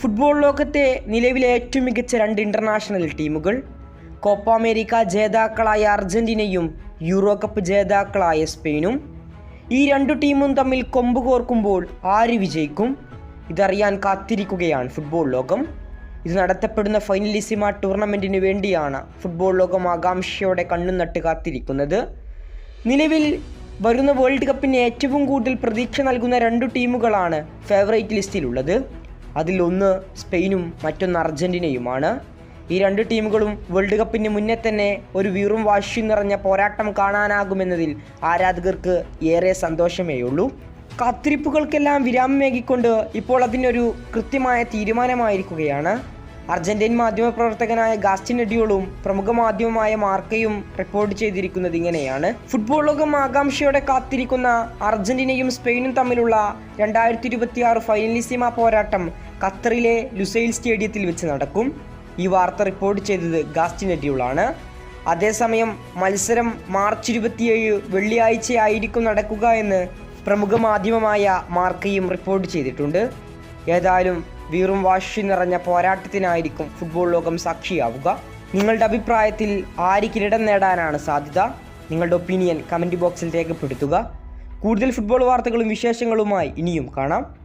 Football ലോകത്തെ നിലവിലെ ഏറ്റവും മികച്ച രണ്ട് ഇന്റർനാഷണൽ ടീമുകൾ കോപ്പ അമേരിക്ക ജേതാക്കളായ അർജന്റീനയും യൂറോ കപ്പ് ജേതാക്കളായ സ്പെയിനും. ഈ രണ്ടു ടീമും തമ്മിൽ കൊമ്പ് കോർക്കുമ്പോൾ ആര് വിജയിക്കും? ഇതറിയാൻ കാത്തിരിക്കുകയാണ് ഫുട്ബോൾ ലോകം. ഇത് നടത്തപ്പെടുന്ന ഫൈനലിസിമ ടൂർണമെന്റിന് വേണ്ടിയാണ് ഫുട്ബോൾ ലോകം ആകാംക്ഷയോടെ കണ്ണു നട്ട് കാത്തിരിക്കുന്നത്. നിലവിൽ വരുന്ന വേൾഡ് കപ്പിന് ഏറ്റവും കൂടുതൽ പ്രതീക്ഷ നൽകുന്ന രണ്ടു ടീമുകളാണ് ഫേവറേറ്റ് ലിസ്റ്റിലുള്ളത് അതിൽ ഒന്ന് സ്പെയിനും മറ്റൊന്ന് അർജന്റീനയുമാണ് ഈ രണ്ട് ടീമുകളും വേൾഡ് കപ്പിന് മുന്നേ തന്നെ ഒരു വീറും വാശിയും നിറഞ്ഞ പോരാട്ടം കാണാനാകുമെന്നതിൽ ആരാധകർക്ക് ഏറെ സന്തോഷമേയുള്ളൂ. കാത്തിരിപ്പുകൾക്കെല്ലാം വിരാമമേകിക്കൊണ്ട് ഇപ്പോൾ അതിനൊരു കൃത്യമായ തീരുമാനമായിരിക്കുകയാണ്. അർജന്റീൻ മാധ്യമപ്രവർത്തകനായ ഗാസ്റ്റിൻ എഡിയോളും പ്രമുഖ മാധ്യമമായ മാർക്കയും റിപ്പോർട്ട് ചെയ്തിരിക്കുന്നത് ഇങ്ങനെയാണ്. ഫുട്ബോൾ ലോകം ആകാംക്ഷയോടെ കാത്തിരിക്കുന്ന അർജന്റീനയും സ്പെയിനും തമ്മിലുള്ള രണ്ടായിരത്തി ഇരുപത്തി ആറ് ഫൈനലിസിമ പോരാട്ടം ഖത്തറിലെ ലുസൈൽ സ്റ്റേഡിയത്തിൽ വെച്ച് നടക്കും. ഈ വാർത്ത റിപ്പോർട്ട് ചെയ്തത് ഗാസ്റ്റിൻ എഡിയോളാണ്. അതേസമയം മത്സരം മാർച്ച് ഇരുപത്തിയേഴ് വെള്ളിയാഴ്ചയായിരിക്കും നടക്കുക എന്ന് പ്രമുഖ മാധ്യമമായ മാർക്കയും റിപ്പോർട്ട് ചെയ്തിട്ടുണ്ട്. ഏതായാലും വീറും വാശി നിറഞ്ഞ പോരാട്ടത്തിനായിരിക്കും ഫുട്ബോൾ ലോകം സാക്ഷിയാവുക. നിങ്ങളുടെ അഭിപ്രായത്തിൽ ആര് കിരീടം നേടാനാണ് സാധ്യത? നിങ്ങളുടെ ഒപ്പീനിയൻ കമന്റ് ബോക്സിൽ രേഖപ്പെടുത്തുക. കൂടുതൽ ഫുട്ബോൾ വാർത്തകളും വിശേഷങ്ങളുമായി ഇനിയും കാണാം.